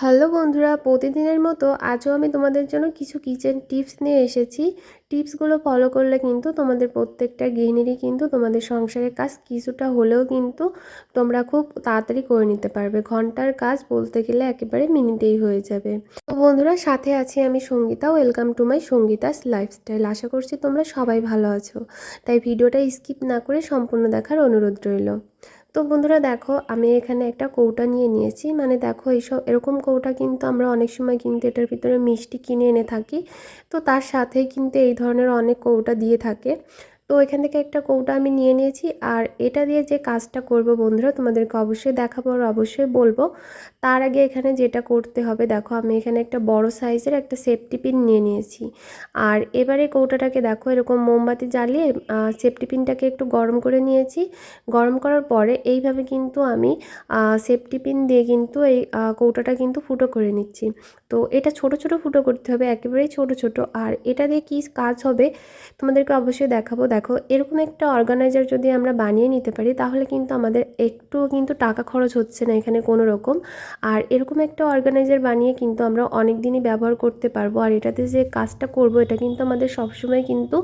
Hello বন্ধুরা, প্রতিদিনের মতো আজও আমি তোমাদের জন্য কিছু কিচেন টিপস নিয়ে এসেছি। টিপসগুলো ফলো করলে কিন্তু তোমাদের প্রত্যেকটা গৃহিণীরই কিন্তু তোমাদের সংসারের কাজ কিছুটা হলেও কিন্তু তোমরা খুব তাড়াতাড়ি করে নিতে পারবে। ঘণ্টার কাজ বলতে গেলে একেবারে মিনিটেই হয়ে যাবে। তো বন্ধুরা, সাথে আছি আমি Sangeeta. Welcome to my Sangeeta's lifestyle আশা করছি তোমরা সবাই ভালো আছো। তাই ভিডিওটা স্কিপ না করে সম্পূর্ণ দেখার অনুরোধ রইল। তো বন্ধুরা দেখো, আমি এখানে একটা কৌটা নিয়ে নিয়েছি। মানে দেখো, এইসব, এরকম কৌটা কিন্তু আমরা অনেক সময় কিন্তু এটার ভিতরে মিষ্টি কিনে এনে থাকি। তো তার সাথে কিন্তু এই ধরনের অনেক কৌটা দিয়ে থাকে। তো এখান থেকে একটা কৌটা আমি নিয়ে নিয়েছি। আর এটা দিয়ে যে কাজটা করব বন্ধুরা, তোমাদেরকে অবশ্যই দেখাবো আর অবশ্যই বলব। তার আগে এখানে যেটা করতে হবে, দেখো আমি এখানে একটা বড় সাইজের একটা সেফটি পিন নিয়ে নিয়েছি। আর এবারে কৌটাটাকে দেখো, এরকম মোমবাতি জ্বালিয়ে সেফটি পিনটাকে একটু গরম করে নিয়েছি। গরম করার পরে এইভাবে কিন্তু আমি সেফটি পিন দিয়ে কিন্তু এই কৌটাটা কিন্তু ফুটো করে নিচ্ছি। তো এটা ছোট ছোট ফুটো করতে হবে, একেবারেই ছোট ছোট। আর এটা দিয়ে কী কাজ হবে, তোমাদেরকে অবশ্যই দেখাবো। দেখো, এরকম একটা অর্গানাইজার যদি আমরা বানিয়ে নিতে পারি, তাহলে কিন্তু আমাদের একটুও কিন্তু টাকা খরচ হচ্ছে না এখানে কোনো রকম। আর এরকম একটা অর্গানাইজার বানিয়ে কিন্তু আমরা অনেক দিনই ব্যবহার করতে পারব। আর এটাতে যে কাজটা করব, এটা কিন্তু আমাদের সবসময় কিন্তু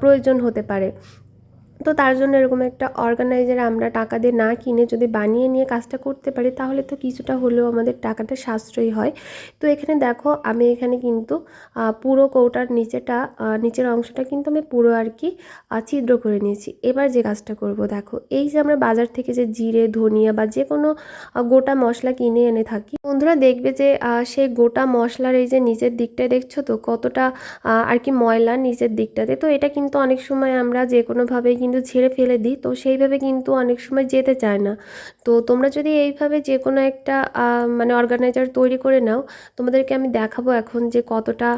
প্রয়োজন হতে পারে। তো তার জন্য এরকম একটা অর্গানাইজার আমরা টাকা দিয়ে না কিনে যদি বানিয়ে নিয়ে কাজটা করতে পারি, তাহলে তো কিছুটা হলেও আমাদের টাকাটা সাশ্রয়ী হয়। তো এখানে দেখো, আমি এখানে কিন্তু পুরো কৌটার নিচেটা নিচের অংশটা কিন্তু আমি পুরো আর কি ছিদ্র করে নিয়েছি। এবার যে কাজটা করব, দেখো, এই যে আমরা বাজার থেকে যে জিরে, ধনিয়া বা যে কোনো গোটা মশলা কিনে এনে থাকি, বন্ধুরা দেখবে যে সেই গোটা মশলার এই যে নিচের দিকটায় দেখছ তো, কতটা আর কি ময়লা নিচের দিকটাতে, তো এটা কিন্তু অনেক সময় আমরা যে কোনোভাবেই কিন্তু কিন্তু ছেড়ে ফেলে দিই। তো সেইভাবে কিন্তু অনেক সময় যেতে চায় না। তো তোমরা যদি এইভাবে যে কোনো একটা মানে অর্গানাইজার তৈরি করে নাও, তোমাদেরকে আমি দেখাবো এখন যে কতটা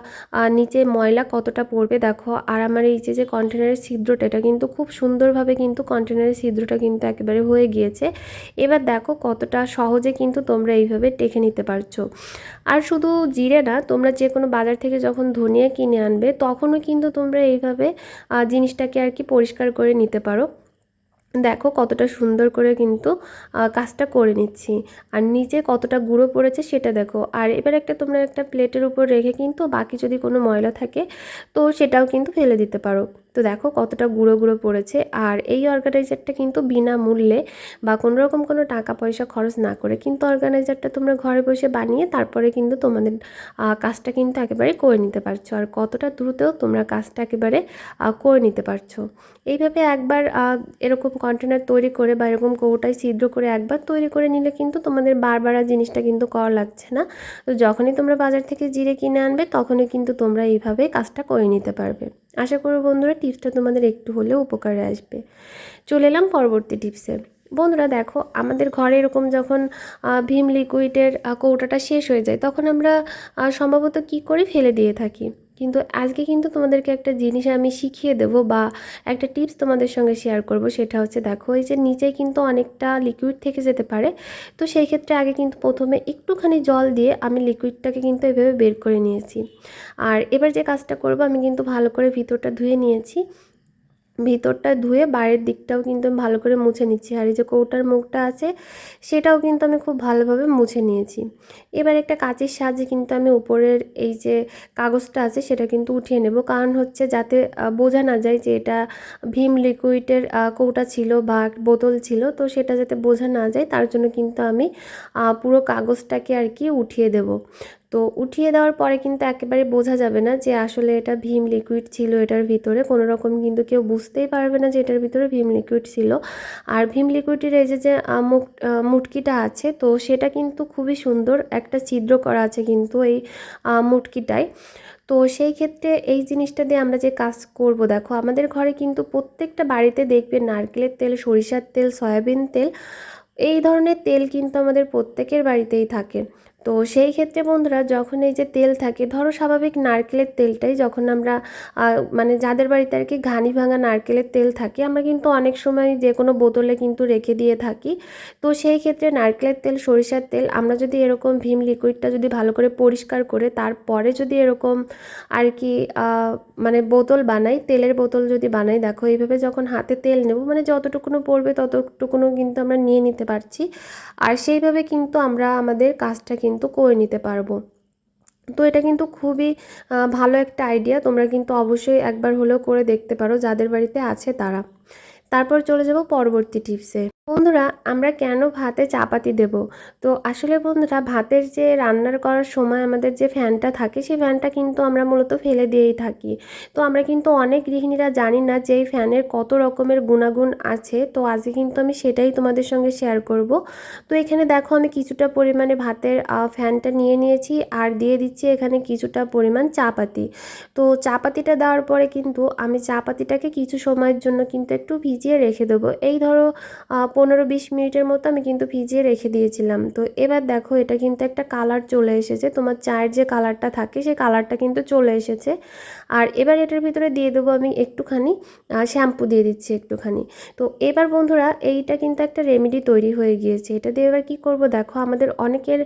নিচে ময়লা কতটা পড়বে। দেখো, আর আমার এই যে কন্টেনারের ছিদ্রটা, এটা কিন্তু খুব সুন্দরভাবে কিন্তু কন্টেনারের ছিদ্রটা কিন্তু একেবারে হয়ে গিয়েছে। এবার দেখো কতটা সহজে কিন্তু তোমরা এইভাবে টেকে নিতে পারছ। আর শুধু জিরে না, তোমরা যে কোনো বাজার থেকে যখন ধনিয়া কিনে আনবে, তখনও কিন্তু তোমরা এইভাবে জিনিসটাকে আর কি পরিষ্কার করে নিতে পারো। দেখো কতটা সুন্দর করে কিন্তু কাজটা করে নিচ্ছি। আর নিচে কতটা গুঁড়ো পড়েছে সেটা দেখো। আর এবার একটা তোমরা একটা প্লেটের উপর রেখে কিন্তু বাকি যদি কোনো ময়লা থাকে, তো সেটাও কিন্তু ফেলে দিতে পারো। তো দেখো কতটা গুঁড়ো গুঁড়ো পড়েছে। আর এই অর্গানাইজারটা কিন্তু বিনামূল্যে বা কোনো রকম কোনো টাকা পয়সা খরচ না করে কিন্তু অর্গানাইজারটা তোমরা ঘরে বসে বানিয়ে তারপরে কিন্তু তোমাদের কাজটা কিন্তু একেবারে করে নিতে পারছ। আর কতটা দ্রুতও তোমরা কাজটা একেবারে করে নিতে পারছ। এইভাবে একবার এরকম কন্টেনার তৈরি করে বা এরকম কৌটায় ছিদ্র করে একবার তৈরি করে নিলে কিন্তু তোমাদের বারবার আর জিনিসটা কিন্তু করা লাগছে না। তো যখনই তোমরা বাজার থেকে জিরে কিনে আনবে তখনই কিন্তু তোমরা এইভাবে কাজটা করে নিতে পারবে। আশা করব বন্ধুরা টিপসটা তোমাদের একটু হলেও উপকারে আসবে। চলে এলাম পরবর্তী টিপসে। বন্ধুরা দেখো, আমাদের ঘরে এরকম যখন ভীম লিকুইডের কৌটাটা শেষ হয়ে যায়, তখন আমরা সম্ভবত কি করে ফেলে দিয়ে থাকি? কিন্তু আজকে কিন্তু তোমাদেরকে একটা জিনিস আমি শিখিয়ে দেব বা একটা টিপস তোমাদের সঙ্গে শেয়ার করব, সেটা হচ্ছে দেখো, এই যে নিচে কিন্তু অনেকটা লিকুইড থেকে যেতে পারে। তো সেই ক্ষেত্রে আগে কিন্তু প্রথমে একটুখানি জল দিয়ে আমি লিকুইডটাকে কিন্তু এভাবে বের করে নিয়েছি। আর এবার যে কাজটা করব, আমি কিন্তু ভালো করে ভিতরটা ধুয়ে নিয়েছি। ভিতরটা ধুয়ে বাইরের দিকটাও কিন্তু আমি ভালো করে মুছে নিচ্ছি। আর এই যে কৌটার মুখটা আছে, সেটাও কিন্তু আমি খুব ভালোভাবে মুছে নিয়েছি। এবার একটা কাঁচের সাহায্যে কিন্তু আমি উপরের এই যে কাগজটা আছে, সেটা কিন্তু উঠিয়ে নেব। কারণ হচ্ছে যাতে বোঝা না যায় যে এটা ভীম লিকুইডের কৌটা ছিল বা বোতল ছিল। তো সেটা যাতে বোঝা না যায়, তার জন্য কিন্তু আমি পুরো কাগজটাকে আর কি উঠিয়ে দেব। তো উঠিয়ে দেওয়ার পরে কিন্তু একেবারে বোঝা যাবে না যে আসলে এটা ভীম লিকুইড ছিল এটার ভিতরে। কোনো রকম কিন্তু কেউ বুঝতেই পারবে না যে এটার ভিতরে ভীম লিকুইড ছিল। আর ভীম লিকুইডের এই যে যে মুখ মুটকিটা আছে, তো সেটা কিন্তু খুবই সুন্দর একটা ছিদ্র করা আছে কিন্তু এই মুটকিটায়। তো সেই ক্ষেত্রে এই জিনিসটা দিয়ে আমরা যে কাজ করব, দেখো, আমাদের ঘরে কিন্তু প্রত্যেকটা বাড়িতে দেখবে নারকেলের তেল, সরিষার তেল, সয়াবিন তেল, এই ধরনের তেল কিন্তু আমাদের প্রত্যেকের বাড়িতেই থাকে। তো সেই ক্ষেত্রে বন্ধুরা যখন এই যে তেল থাকে, ধরো স্বাভাবিক নারকেলের তেলটাই যখন আমরা মানে যাদের বাড়িতে আর কি ঘানি ভাঙা নারকেলের তেল থাকে, আমরা কিন্তু অনেক সময় যে কোনো বোতলে কিন্তু রেখে দিয়ে থাকি। তো সেই ক্ষেত্রে নারকেলের তেল, সরিষার তেল, আমরা যদি এরকম ভীম লিকুইডটা যদি ভালো করে পরিষ্কার করে তারপরে যদি এরকম আর কি মানে বোতল বানাই, তেলের বোতল যদি বানাই, দেখো এইভাবে যখন হাতে তেল নেব মানে যতটুকুনো পড়বে ততটুকুনো কিন্তু আমরা নিয়ে নিতে পারছি। আর সেইভাবে কিন্তু আমরা আমাদের কাজটা কিন্তু কিন্তু করে নিতে পারব। তো এটা কিন্তু খুবই ভালো একটা আইডিয়া তোমরা কিন্তু অবশ্যই একবার হলেও করে দেখতে পারো, যাদের বাড়িতে আছে তারা। তারপর চলে যাব পরবর্তী টিপসে বন্ধুরা, আমরা কেন ভাতে চাপাতি দেব? তো আসলে বন্ধুরা, ভাতের যে রান্নার করার সময় আমাদের যে ফ্যানটা থাকে, সেই ফ্যানটা কিন্তু আমরা মূলত ফেলে দিয়েই থাকি। তো আমরা কিন্তু অনেক গৃহিণীরা জানি না যে এই ফ্যানের কত রকমের গুণাগুণ আছে। তো আজকে কিন্তু আমি সেটাই তোমাদের সঙ্গে শেয়ার করব। তো এখানে দেখো, আমি কিছুটা পরিমাণে ভাতের ফ্যানটা নিয়ে নিয়েছি আর দিয়ে দিচ্ছি এখানে কিছুটা পরিমাণ চাপাতি। তো চাপাতিটা দেওয়ার পরে কিন্তু আমি চাপাতিটাকে কিছু সময়ের জন্য কিন্তু একটু ভিজিয়ে রেখে দেবো। এই ধরো পনেরো বিশ মিনিটের মতো আমি কিন্তু ভিজিয়ে রেখে দিয়েছিলাম। তো এবার দেখো, এটা কিন্তু একটা কালার চলে এসেছে। তোমার চায়ের যে কালারটা থাকে, সেই কালারটা কিন্তু চলে এসেছে। আর এবার এটার ভিতরে দিয়ে দেবো আমি একটুখানি শ্যাম্পু দিয়ে দিচ্ছি একটুখানি। তো এবার বন্ধুরা, এইটা কিন্তু একটা রেমেডি তৈরি হয়ে গিয়েছে। এটা দিয়ে এবার কী করব দেখো, আমাদের অনেকের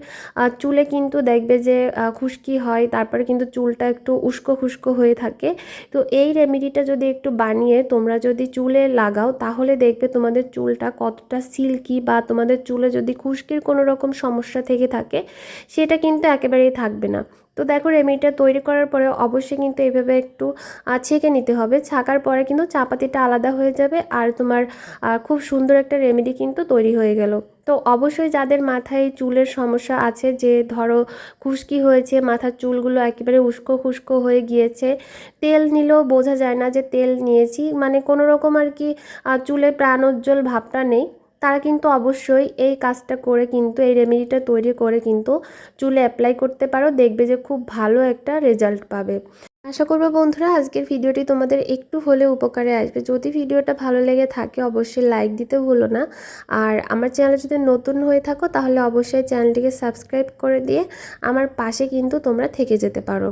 চুলে কিন্তু দেখবে যে খুশকি হয়, তারপরে কিন্তু চুলটা একটু উস্কো খুস্কো হয়ে থাকে। তো এই রেমেডিটা যদি একটু বানিয়ে তোমরা যদি চুলে লাগাও, তাহলে দেখবে তোমাদের চুলটা কতটা সিল্কি বা তোমাদের চুলে যদি খুশকির কোনো রকম সমস্যা থেকে থাকে, সেটা কিন্তু একেবারেই থাকবে না। তো দেখো রেমেডিটা তৈরি করার পরে অবশ্যই কিন্তু এইভাবে একটু ছেঁকে নিতে হবে। ছাকার পরে কিন্তু চাপাতিটা আলাদা হয়ে যাবে আর তোমার খুব সুন্দর একটা রেমেডি কিন্তু তৈরি হয়ে গেল। তো অবশ্যই যাদের মাথায় চুলের সমস্যা আছে, যে ধরো খুশকি হয়েছে, মাথার চুলগুলো একেবারে উস্কো খুস্কো হয়ে গিয়েছে, তেল নিলেও বোঝা যায় না যে তেল নিয়েছি। মানে কোনো রকম আর কি চুলে প্রাণোজ্জ্বল ভাবটা নেই। তারা কিন্তু অবশ্যই এই কাজটা করে কিন্তু, এই রেমেডিটা তৈরি করে কিন্তু চুলে অ্যাপ্লাই করতে পারো, দেখবে যে খুব ভালো একটা রেজাল্ট পাবে। আশা করব বন্ধুরা, আজকের ভিডিওটি তোমাদের একটু হলে উপকারে আসবে। যদি ভিডিওটা ভালো লেগে থাকে, অবশ্যই লাইক দিতে ভুলো না। আর আমার চ্যানেলে যদি নতুন হয়ে থাকো, তাহলে অবশ্যই চ্যানেলটিকে সাবস্ক্রাইব করে দিয়ে আমার পাশে কিন্তু তোমরা থেকে যেতে পারো।